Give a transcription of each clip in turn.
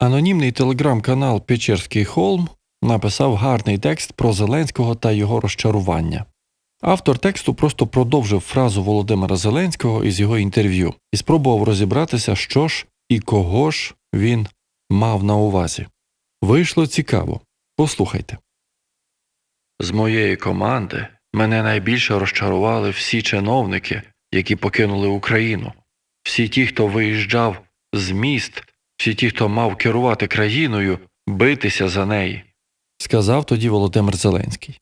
Анонімний телеграм-канал Печерський Холм написав гарний текст про Зеленського та його розчарування. Автор тексту просто продовжив фразу Володимира Зеленського із його інтерв'ю і спробував розібратися, що ж і кого ж він мав на увазі. Вийшло цікаво. Послухайте. З моєї команди мене найбільше розчарували всі чиновники, які покинули Україну, всі ті, хто виїжджав з міст, всі ті, хто мав керувати країною, битися за неї, сказав тоді Володимир Зеленський.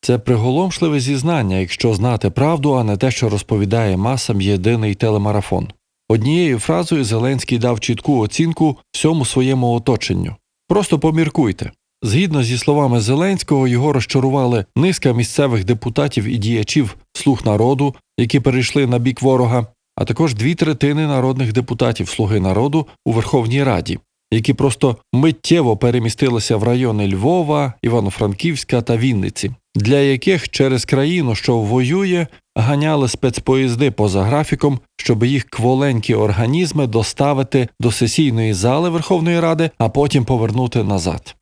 Це приголомшливе зізнання, якщо знати правду, а не те, що розповідає масам єдиний телемарафон. Однією фразою Зеленський дав чітку оцінку всьому своєму оточенню. Просто поміркуйте. Згідно зі словами Зеленського, його розчарували низка місцевих депутатів і діячів слуг народу, які перейшли на бік ворога, а також дві третини народних депутатів Слуги народу у Верховній Раді, які просто миттєво перемістилися в райони Львова, Івано-Франківська та Вінниці, для яких через країну, що воює, ганяли спецпоїзди поза графіком, щоб їх кволенькі організми доставити до сесійної зали Верховної Ради, а потім повернути назад.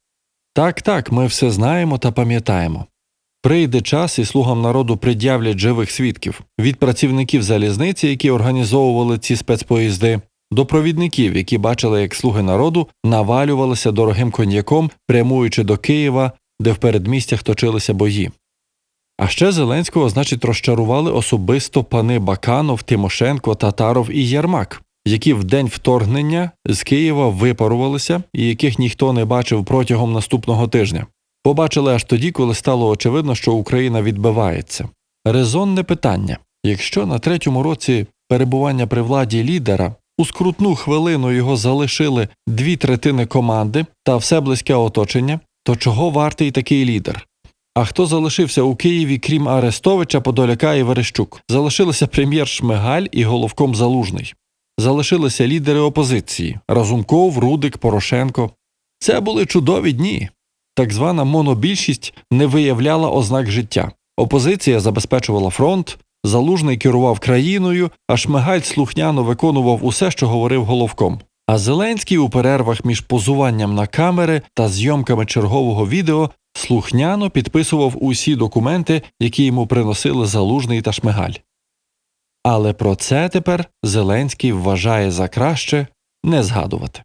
Так, так, ми все знаємо та пам'ятаємо. Прийде час і слугам народу пред'являть живих свідків від працівників залізниці, які організовували ці спецпоїзди, до провідників, які бачили, як слуги народу навалювалися дорогим коньяком, прямуючи до Києва, де в передмістях точилися бої. А ще Зеленського, значить, розчарували особисто пани Баканов, Тимошенко, Татаров і Єрмак, які в день вторгнення з Києва випарувалися і яких ніхто не бачив протягом наступного тижня. Побачили аж тоді, коли стало очевидно, що Україна відбивається. Резонне питання якщо на третьому році перебування при владі лідера у скрутну хвилину його залишили дві третини команди та все близьке оточення, то чого вартий такий лідер? А хто залишився у Києві, крім Арестовича, Подоляка і Верещук? Залишилися прем'єр Шмигаль і головком Залужний. Залишилися лідери опозиції Разумков, Рудик, Порошенко. Це були чудові дні. Так звана монобільшість не виявляла ознак життя. Опозиція забезпечувала фронт, залужний керував країною, а Шмигаль слухняно виконував усе, що говорив головком. А Зеленський у перервах між позуванням на камери та зйомками чергового відео слухняно підписував усі документи, які йому приносили залужний та Шмигаль. Але про це тепер Зеленський вважає за краще не згадувати.